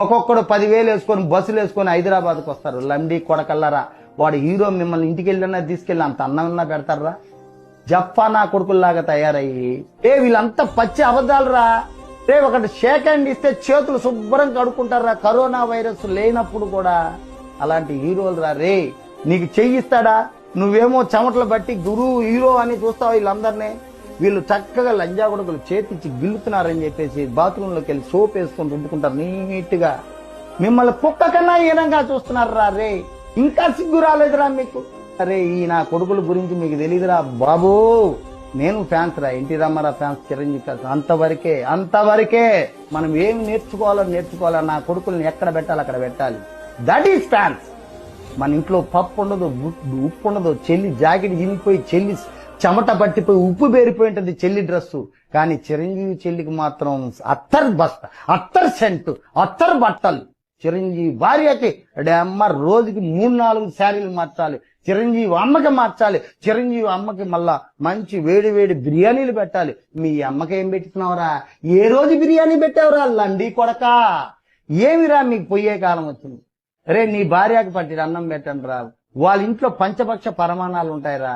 ఒక్కొక్కడు పదివేలు వేసుకొని బస్సులు వేసుకొని హైదరాబాద్కి వస్తారు. లండి కొడకల్లరా? వాడు హీరో మిమ్మల్ని ఇంటికి వెళ్ళినా తీసుకెళ్ళి అంత అన్నమన్నా పెడతారా జప్పా నా కొడుకుల్లాగా తయారయ్యి. ఏ వీళ్ళంతా పచ్చి అబద్ధాలు రా రే ఒకటి షేక్ హ్యాండ్ ఇస్తే చేతులు శుభ్రం కడుక్కుంటారా కరోనా వైరస్ లేనప్పుడు కూడా అలాంటి హీరోలు రా రే నీకు చెయ్యిస్తాడా? నువ్వేమో చెమటలు బట్టి గురువు హీరో అని చూస్తావు వీళ్ళందరినీ? వీళ్ళు చక్కగా లంజా కొడుకులు చేతిచ్చి గిల్లుతున్నారని చెప్పేసి బాత్రూంలోకి వెళ్ళి సోప్ వేసుకొని రుద్దుకుంటారు నీట్గా. మిమ్మల్ని కుక్క కన్నా హీనంగా చూస్తున్నారు రా? రే ఇంకా సిగ్గు రాలేదురా మీకు. అరే ఈ నా కొడుకుల గురించి మీకు తెలియదురా బాబు. నేను ఫ్యాన్స్ రా NT Ramarao fans Chiranjeevi fans. అంతవరకే అంతవరకే మనం ఏమి నేర్చుకోవాలో నేర్చుకోవాలో నా కొడుకుల్ని ఎక్కడ పెట్టాలి అక్కడ పెట్టాలి. దట్ ఈస్ ఫ్యాన్స్ మన ఇంట్లో పప్పు ఉండదు ఉప్పు ఉండదు చెల్లి జాకెట్ చినిగిపోయి చెల్లి చెమట పట్టిపోయి ఉప్పు బేరిపోయి ఉంటుంది చెల్లి డ్రెస్సు. కానీ చిరంజీవి చెల్లికి మాత్రం అత్తర్ బస్త అత్తర్ సెంటు అత్తర్ బట్టలు. చిరంజీవి భార్యకి అమ్మ రోజుకి మూడు నాలుగు శారీలు మార్చాలి. చిరంజీవి అమ్మకి మార్చాలి. చిరంజీవి అమ్మకి మళ్ళా మంచి వేడి వేడి బిర్యానీలు పెట్టాలి. మీ అమ్మకి ఏం పెట్టుతున్నావురా ఏ రోజు బిర్యానీ పెట్టావురా లండి కొడకా? ఏమిరా మీకు పొయ్యే కాలం వచ్చింది? రే నీ భార్యకి పట్టి అన్నం పెట్టండి రా వాళ్ళ ఇంట్లో పంచపక్ష పరమాణాలు ఉంటాయిరా.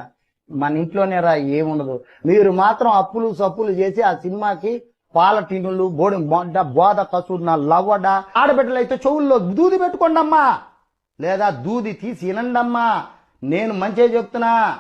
మన ఇంట్లోనే రా ఏముండదు. మీరు మాత్రం అప్పులు సప్పులు చేసి ఆ సినిమాకి పాల టిన్నులు బోడి బొండ బోధ కసూరు లవ్వడ ఆడబిడ్డలు అయితే చెవుల్లో దూది పెట్టుకోండమ్మా. లేదా దూది తీసి వినండమ్మా నేను మంచిగా చెప్తున్నా.